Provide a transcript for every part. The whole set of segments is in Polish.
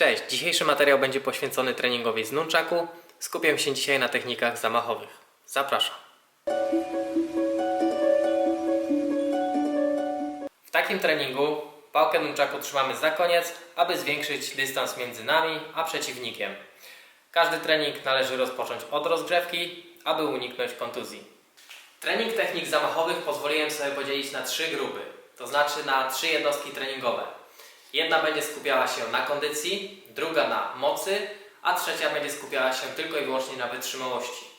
Cześć, dzisiejszy materiał będzie poświęcony treningowi z nunchaku. Skupiam się dzisiaj na technikach zamachowych. Zapraszam. W takim treningu pałkę nunchaku trzymamy za koniec, aby zwiększyć dystans między nami a przeciwnikiem. Każdy trening należy rozpocząć od rozgrzewki, aby uniknąć kontuzji. Trening technik zamachowych pozwoliłem sobie podzielić na trzy grupy, to znaczy na trzy jednostki treningowe. Jedna będzie skupiała się na kondycji, druga na mocy, a trzecia będzie skupiała się tylko i wyłącznie na wytrzymałości.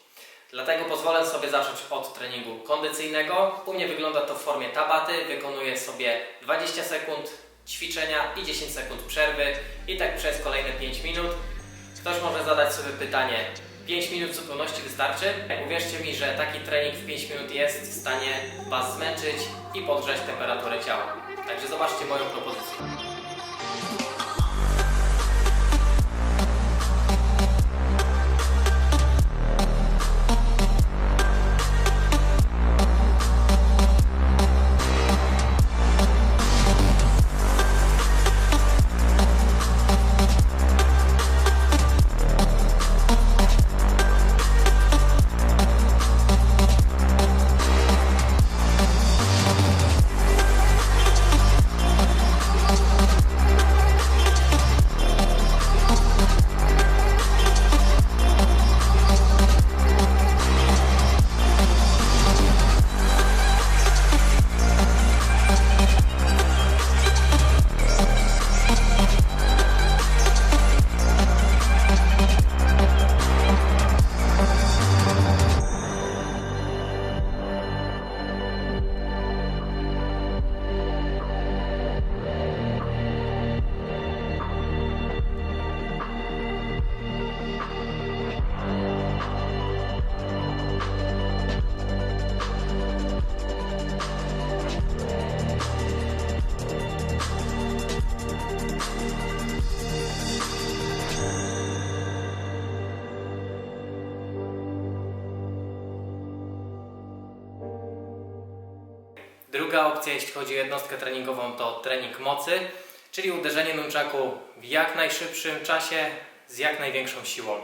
Dlatego pozwolę sobie zacząć od treningu kondycyjnego. U mnie wygląda to w formie tabaty. Wykonuję sobie 20 sekund ćwiczenia i 10 sekund przerwy i tak przez kolejne 5 minut. Ktoś może zadać sobie pytanie, 5 minut w zupełności wystarczy? Uwierzcie mi, że taki trening w 5 minut jest w stanie Was zmęczyć i podgrzać temperaturę ciała. Także zobaczcie moją propozycję. Druga opcja, jeśli chodzi o jednostkę treningową, to trening mocy, czyli uderzenie nunchaku w jak najszybszym czasie z jak największą siłą.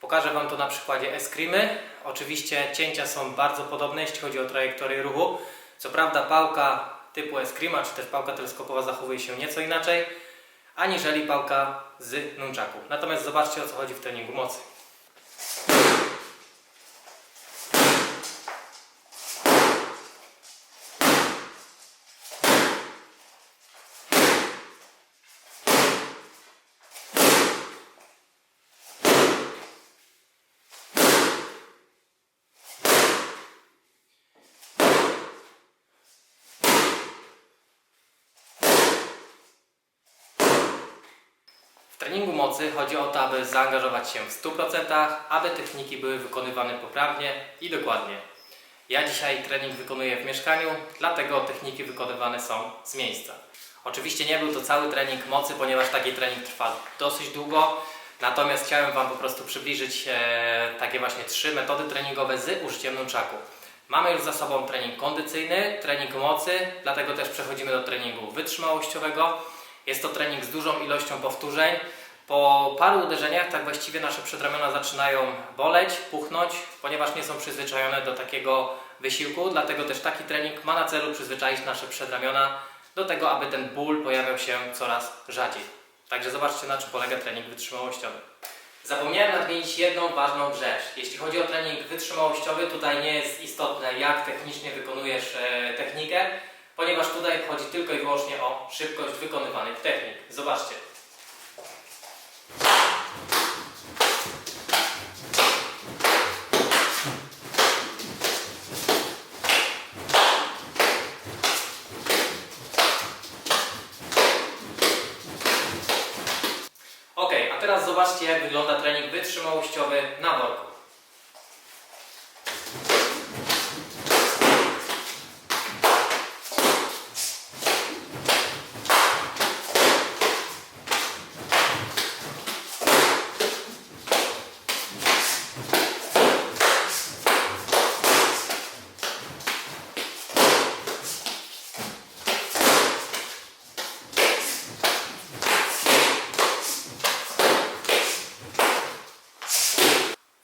Pokażę Wam to na przykładzie eskrimy. Oczywiście cięcia są bardzo podobne, jeśli chodzi o trajektorię ruchu. Co prawda pałka typu eskrima, czy też pałka teleskopowa zachowuje się nieco inaczej, aniżeli pałka z nunchaku. Natomiast zobaczcie o co chodzi w treningu mocy. Treningu mocy chodzi o to, aby zaangażować się w 100%, aby techniki były wykonywane poprawnie i dokładnie. Ja dzisiaj trening wykonuję w mieszkaniu, dlatego techniki wykonywane są z miejsca. Oczywiście nie był to cały trening mocy, ponieważ taki trening trwa dosyć długo. Natomiast chciałem Wam po prostu przybliżyć e, takie właśnie trzy metody treningowe z użyciem nunchaku. Mamy już za sobą trening kondycyjny, trening mocy, dlatego też przechodzimy do treningu wytrzymałościowego. Jest to trening z dużą ilością powtórzeń. Po paru uderzeniach tak właściwie nasze przedramiona zaczynają boleć, puchnąć, ponieważ nie są przyzwyczajone do takiego wysiłku. Dlatego też taki trening ma na celu przyzwyczaić nasze przedramiona do tego, aby ten ból pojawiał się coraz rzadziej. Także zobaczcie na czym polega trening wytrzymałościowy. Zapomniałem nadmienić jedną ważną rzecz. Jeśli chodzi o trening wytrzymałościowy, tutaj nie jest istotne jak technicznie wykonujesz e, technikę, ponieważ tutaj chodzi tylko i wyłącznie o szybkość wykonywanych technik. Zobaczcie. Ok, a teraz zobaczcie jak wygląda trening wytrzymałościowy na worku.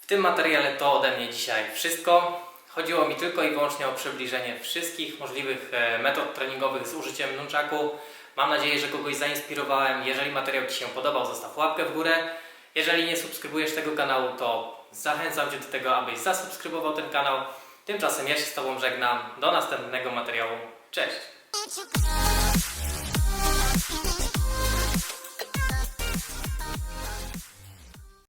Tym materiale to ode mnie dzisiaj wszystko. Chodziło mi tylko i wyłącznie o przybliżenie wszystkich możliwych e, metod treningowych z użyciem nunchaku. Mam nadzieję, że kogoś zainspirowałem. Jeżeli materiał Ci się podobał, zostaw łapkę w górę. Jeżeli nie subskrybujesz tego kanału, to zachęcam Cię do tego, abyś zasubskrybował ten kanał. Tymczasem ja się z Tobą żegnam. Do następnego materiału. Cześć!